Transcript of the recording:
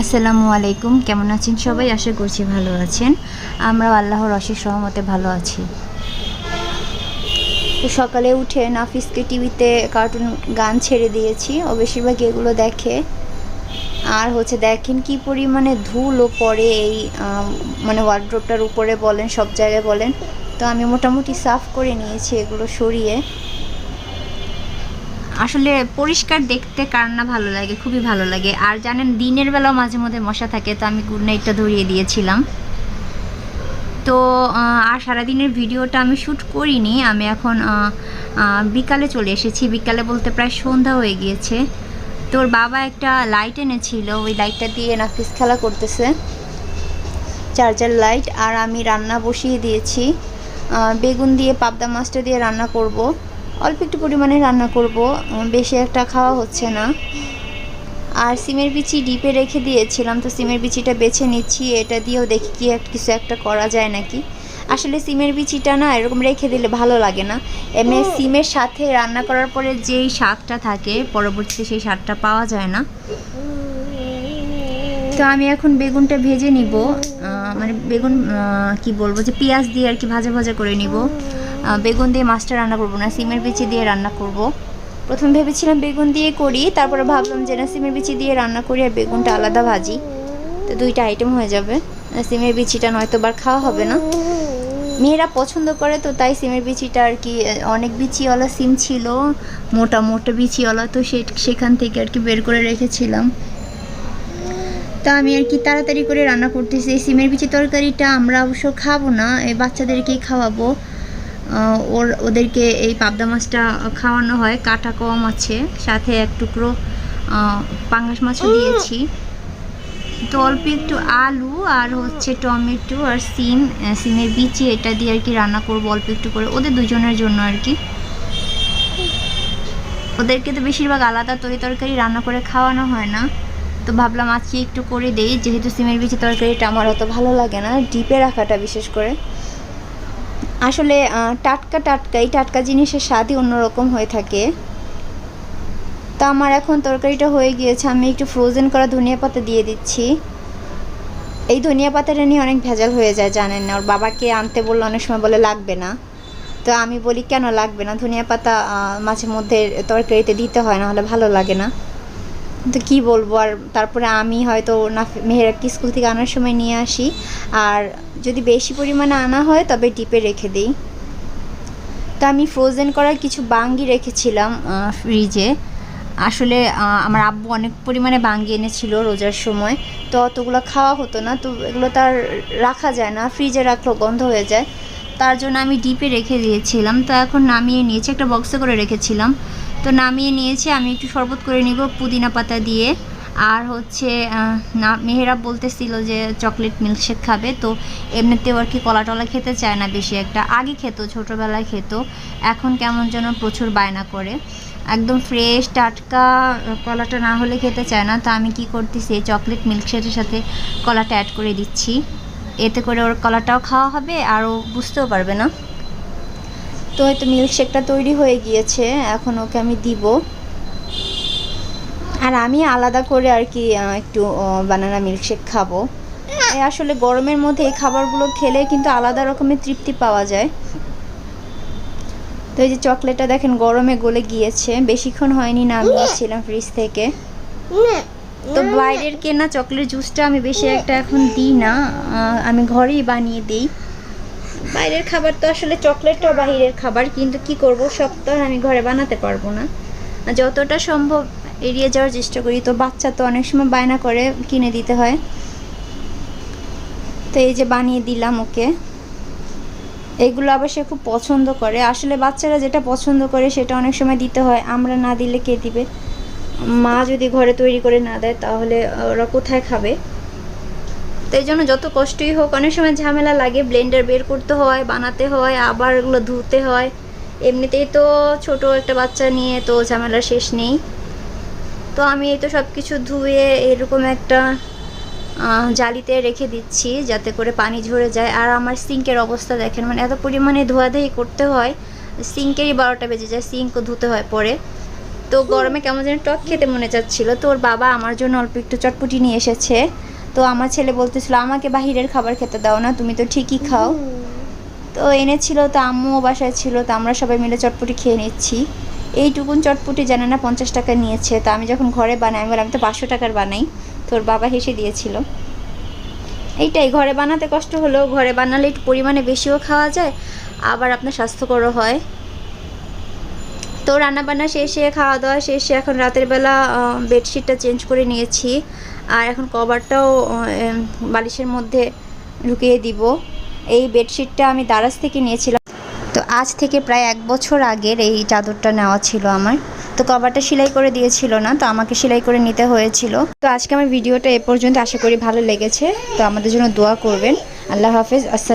আসসালামু আলাইকুম, কেমন আছেন সবাই? আশা করছি ভালো আছেন। আমরা আল্লাহর অশেষ সহমতে ভালো আছি। তো সকালে উঠে নাফিসকে টিভিতে কার্টুন গান ছেড়ে দিয়েছি। ও বেশিরভাগ এগুলো দেখে। আর হচ্ছে দেখেন কি পরিমাণে ধুলো পড়ে এই মানে ওয়ার্ড্রোপটার উপরে বলেন, সব জায়গায় বলেন। তো আমি মোটামুটি সাফ করে নিয়েছি এগুলো সরিয়ে। আসলে পরিষ্কার দেখতে কার না ভালো লাগে, খুবই ভালো লাগে। আর জানেন, দিনের বেলাও মাঝে মধ্যে মশা থাকে, তো আমি গুড নাইটটা ধরিয়ে দিয়েছিলাম। তো আর সারাদিনের ভিডিওটা আমি শ্যুট করিনি, আমি এখন বিকালে চলে এসেছি। বিকালে বলতে প্রায় সন্ধ্যা হয়ে গিয়েছে। তোর বাবা একটা লাইট এনেছিল, ওই লাইটটা দিয়ে নাফিস খেলা করতেছে। চার্জার লাইট আর আমি রান্না বসিয়ে দিয়েছি। বেগুন দিয়ে, পাবদা মাছটা দিয়ে রান্না করব। অল্প একটু পরিমাণে রান্না করব। বেশি একটা খাওয়া হচ্ছে না। আর সিমের বিচি ডিপে রেখে দিয়েছিলাম তো সিমের বিচিটা বেছে নিচ্ছি। এটা দিয়েও দেখি কি কিছু একটা করা যায় নাকি। আসলে সিমের বিচিটা না এরকম রেখে দিলে ভালো লাগে না। এমনি সিমের সাথে রান্না করার পরে যেই স্বাদটা থাকে পরবর্তীতে সেই স্বাদটা পাওয়া যায় না। তো আমি এখন বেগুনটা ভেজে নিব। মানে বেগুন কি বলব যে পেঁয়াজ দিয়ে আর কি ভাজা ভাজা করে নিব। বেগুন দিয়ে মাছটা রান্না করব না, সিমের বিচি দিয়ে রান্না করব। প্রথম ভেবেছিলাম বেগুন দিয়ে করি, তারপরে ভাবলাম যে না, সিমের বিচি দিয়ে রান্না করি আর বেগুনটা আলাদা ভাজি। তো দুইটা আইটেম হয়ে যাবে। সিমের বিচিটা নয়তো বার খাওয়া হবে না। মেয়েরা পছন্দ করে তো, তাই সিমের বিচিটা আর কি অনেক বিচিওয়ালা সিম ছিল, মোটা মোটা বিচিওয়ালা, তো সে, সেখান থেকে আর কি বের করে রেখেছিলাম। তা আমি আর কি তাড়াতাড়ি করে রান্না করতেছি। সিমের বিচি তরকারিটা আমরা অবশ্য খাব না, এই বাচ্চাদেরকেই খাওয়াবো। ওর ওদেরকে এই পাবদা মাছটা খাওয়ানো হয় কাটা কম আছে সাথে এক টুকরো পাঙ্গাস মাছও দিয়েছি। তো অল্প একটু আলু আর হচ্ছে টমেটো আর সিম সিমের বিচি এটা দিয়ে আর কি রান্না করব অল্প একটু করে। ওদের দুজনের জন্য আর কি। ওদেরকে তো বেশিরভাগ আলাদা তরি তরকারি রান্না করে খাওয়ানো হয় না। তো ভাবলাম আজকে একটু করে দেই যেহেতু সিমের বিচি তরকারিটা আমার অত ভালো লাগে না ডিপে রাখাটা বিশেষ করে। আসলে টাটকা টাটকা, এই টাটকা জিনিসের স্বাদই অন্যরকম হয়ে থাকে। তা আমার এখন তরকারিটা হয়ে গিয়েছে, আমি একটু ফ্রোজেন করা ধনিয়া পাতা দিয়ে দিচ্ছি। এই ধনিয়া পাতাটা নিয়ে অনেক ভেজাল হয়ে যায়, জানেন না, ওর বাবাকে আনতে বললে অনেক সময় বলে লাগবে না। তো আমি বলি, কেন লাগবে না? ধনিয়া পাতা মাঝে মধ্যে তরকারিতে দিতে হয় না হলে ভালো লাগে না। তো কি বলব? আর তারপরে আমি হয়তো না মেহেরাবকে স্কুল থেকে আনার সময় নিয়ে আসি। আর যদি বেশি পরিমাণে আনা হয়, তবে ডিপে রেখে দিই। তো আমি ফ্রোজেন করার কিছু বাঙ্গি রেখেছিলাম ফ্রিজে আসলে আমার আব্বু অনেক পরিমাণে বাঙ্গি এনেছিল রোজার সময়। তো অতগুলো খাওয়া হতো না, তো এগুলো তার রাখা যায় না ফ্রিজে রাখলেও গন্ধ হয়ে যায়। তার জন্য আমি ডিপে রেখে দিয়েছিলাম। তো এখন নামিয়ে নিয়েছি, একটা বক্সে করে রেখেছিলাম। তো নামিয়ে নিয়েছি, আমি একটু শরবত করে নিব পুদিনা পাতা দিয়ে। আর হচ্ছে না মেহেরা বলতেছিল যে চকলেট মিল্কশেক খাবে, তো এমনিতেও আর কি কলা টলা খেতে চায় না বেশি একটা। আগে খেত, ছোটোবেলায় খেত, এখন কেমন যেন প্রচুর বায়না করে। একদম ফ্রেশ টাটকা কলাটা না হলে খেতে চায় না, তো আমি কি করতেছি চকলেট মিল্কশেকের সাথে কলাটা অ্যাড করে দিচ্ছি। এতে করে ওর কলাটাও খাওয়া হবে, আর ও বুঝতেও পারবে না। তো হয়তো মিল্কশেকটা তৈরি হয়ে গিয়েছে, এখন ওকে আমি দিব। আর আমি আলাদা করে আর কি একটু বানানা মিল্কশেক খাব। আসলে গরমের মধ্যে এই খাবারগুলো খেলে কিন্তু আলাদা রকমের তৃপ্তি পাওয়া যায়। তো এই যে চকলেটটা দেখেন গরমে গলে গিয়েছে, বেশিক্ষণ হয়নি না নামিয়েছিলাম ফ্রিজ থেকে। তো বাইরের কেনা চকলেট জুসটা আমি বেশি একটা এখন দিই না আমি ঘরেই বানিয়ে দিই। বাইরের খাবার তো আসলে চকলেটটাও বাইরের খাবার, কিন্তু কি করব? সব তো আমি ঘরে বানাতে পারব না। যতটা সম্ভব এড়িয়ে যাওয়ার চেষ্টা করি। তো বাচ্চা তো অনেক সময় বায়না করে কিনে দিতে হয়। তো এই যে বানিয়ে দিলাম ওকে। এগুলো আবার সে খুব পছন্দ করে। আসলে বাচ্চারা যেটা পছন্দ করে সেটা অনেক সময় দিতে হয়। আমরা না দিলে কে দিবে? মা যদি ঘরে তৈরি করে না দেয়, তাহলে ওরা কোথায় খাবে? তো এই জন্য যত কষ্টই হোক, অনেক সময় ঝামেলা লাগে। ব্লেন্ডার বের করতে হয়, বানাতে হয়, আবার এগুলো ধুতে হয়। এমনিতেই তো ছোট একটা বাচ্চা নিয়ে তো ঝামেলা শেষ নেই। তো আমি এই তো সব কিছু ধুয়ে এরকম একটা জালিতে রেখে দিচ্ছি যাতে করে পানি ঝরে যায়। আর আমার সিঙ্কের অবস্থা দেখেন মানে এত পরিমাণে ধোয়াধুয়ি করতে হয়, সিঙ্কেরই বারোটা বেজে যায় সিঙ্কও ধুতে হয় পরে। তো গরমে কেমন যেন টক খেতে মনে যাচ্ছিল তো ওর বাবা আমার জন্য অল্প একটু চটপটি নিয়ে এসেছে। তো আমার ছেলে বলতেছিল, আমাকে বাহিরের খাবার খেতে দাও না, তুমি তো ঠিকই খাও। তো এনেছিল, তো আম্মুও বাসায় ছিল, তো আমরা সবাই মিলে চটপটি খেয়ে নিচ্ছি। এইটুকুন চটপটি জানে না পঞ্চাশ টাকা নিয়েছে, তো আমি যখন ঘরে বানাই, আমি বললাম তো পাঁচশো টাকার বানাই। তোর বাবা হেসে দিয়েছিল। এইটাই, ঘরে বানাতে কষ্ট হলেও ঘরে বানালে একটু পরিমাণে বেশিও খাওয়া যায়, আবার আপনার স্বাস্থ্যকরও হয়। তো রান্নাবান্না শেষে, খাওয়া দাওয়া শেষে এখন রাতের বেলা বেডশিটটা চেঞ্জ করে নিয়েছি। আর এখন কভারটাও বালিশের মধ্যে ঢুকিয়ে দিব। এই বেডশিটটা আমি দারাজ থেকে নিয়েছিলাম। তো আজ থেকে প্রায় এক বছর আগের এই চাদরটা নেওয়া ছিল আমার। তো কভারটা সেলাই করে দিয়েছিল না, তো আমাকে সেলাই করে নিতে হয়েছিল। তো আজকে আমার ভিডিওটা এ পর্যন্ত। আশা করি ভালো লেগেছে। তো আমাদের জন্য দোয়া করবেন। আল্লাহ হাফেজ। আসসালাম।